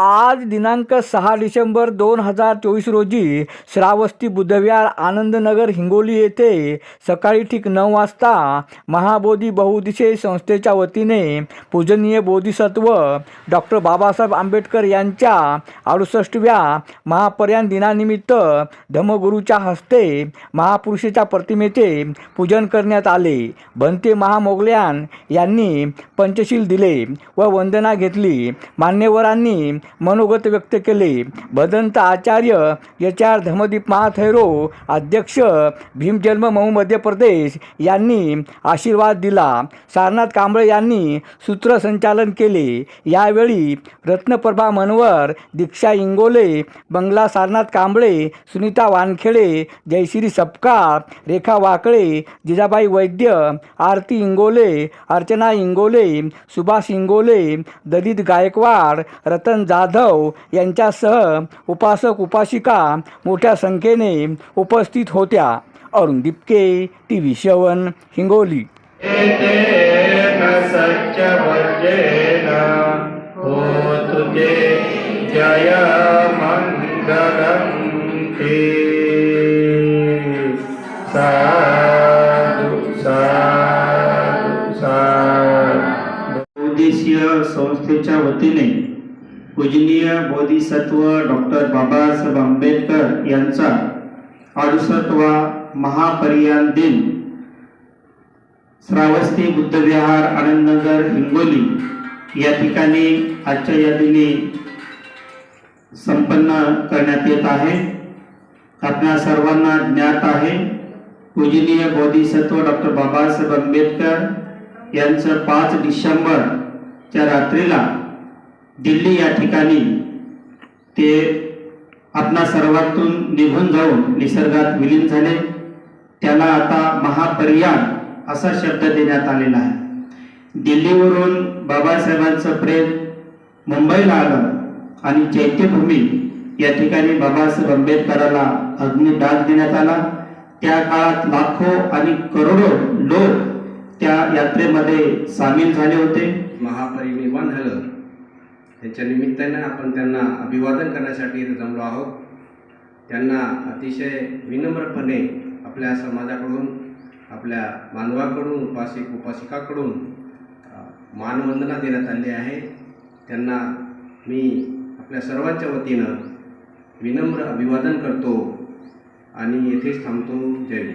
आज दिनांक सहा डिसेंबर दोन हजार चोवीस रोजी श्रावस्ती बुद्धविहार आनंदनगर हिंगोली येथे सकाळी ठीक नऊ वाजता महाबोधी बहुदिशे संस्थेच्या वतीने पूजनीय बोधिसत्व डॉक्टर बाबासाहेब आंबेडकर यांच्या अडुसष्टव्या महापर्यान दिनानिमित्त धम्मगुरूच्या हस्ते महापुरुषाच्या प्रतिमेचे पूजन करण्यात आले. भंते महामोगल्यान यांनी पंचशील दिले व वंदना घेतली. मान्यवरांनी मनोगत व्यक्त केले भदंत आचार्य एच आर धमदीप महाथैरो अध्यक्ष भीमजन्म मऊ मध्य प्रदेश यांनी आशीर्वाद दिला सारनाथ कांबळे यांनी सूत्रसंचालन केले यावेळी रत्नप्रभा मनवर दीक्षा इंगोले बंगला सारनाथ कांबळे सुनीता वानखेडे जयश्री सपकाळ रेखा वाकळे जिजाबाई वैद्य आरती इंगोले अर्चना इंगोले सुभाष इंगोले दलित गायकवाड रतन जाधव यांच्यासह उपासक उपासिका मोठ्या संख्येने उपस्थित होत्या. अरुण दिपके टी व्ही शवन हिंगोली. जय साधु साधु साधु संस्थेच्या वतीने पूजनीय बोधिसत्व डॉक्टर बाबासाहेब आंबेडकर यांचा अडुसष्टवा महापरियान दिन श्रावस्ती बुद्धविहार आनंदनगर हिंगोली या ठिकाणी आजच्या या दिनी संपन्न करण्यात येत आहे. आपल्या सर्वांना ज्ञात आहे पूजनीय बोधिसत्व डॉक्टर बाबासाहेब आंबेडकर यांचं पाच डिसेंबरच्या रात्रीला दिल्ली या ठिकाणी ते आपणा सर्वातून निघून जाऊन निसर्गात विलीन झाले. त्याला आता महापर्यान असा शब्द देण्यात आलेला आहे. दिल्लीवरून बाबासाहेबांचं प्रेम मुंबईला आलं आणि चैत्यभूमी या ठिकाणी बाबासाहेब आंबेडकराला अग्निदान देण्यात आला. त्या काळात लाखो आणि करोडो लोक त्या यात्रेमध्ये सामील झाले होते. महापरिनिर्माण झालं. त्याच्या निमित्तानं आपण त्यांना अभिवादन करण्यासाठी इथे जमलो आहोत. त्यांना अतिशय विनम्रपणे आपल्या समाजाकडून आपल्या मानवाकडून उपासिक उपासिकाकडून मानवंदना देण्यात आली आहे. त्यांना मी आपल्या सर्वांच्या वतीनं विनम्र अभिवादन करतो आणि येथेच थांबतो. जय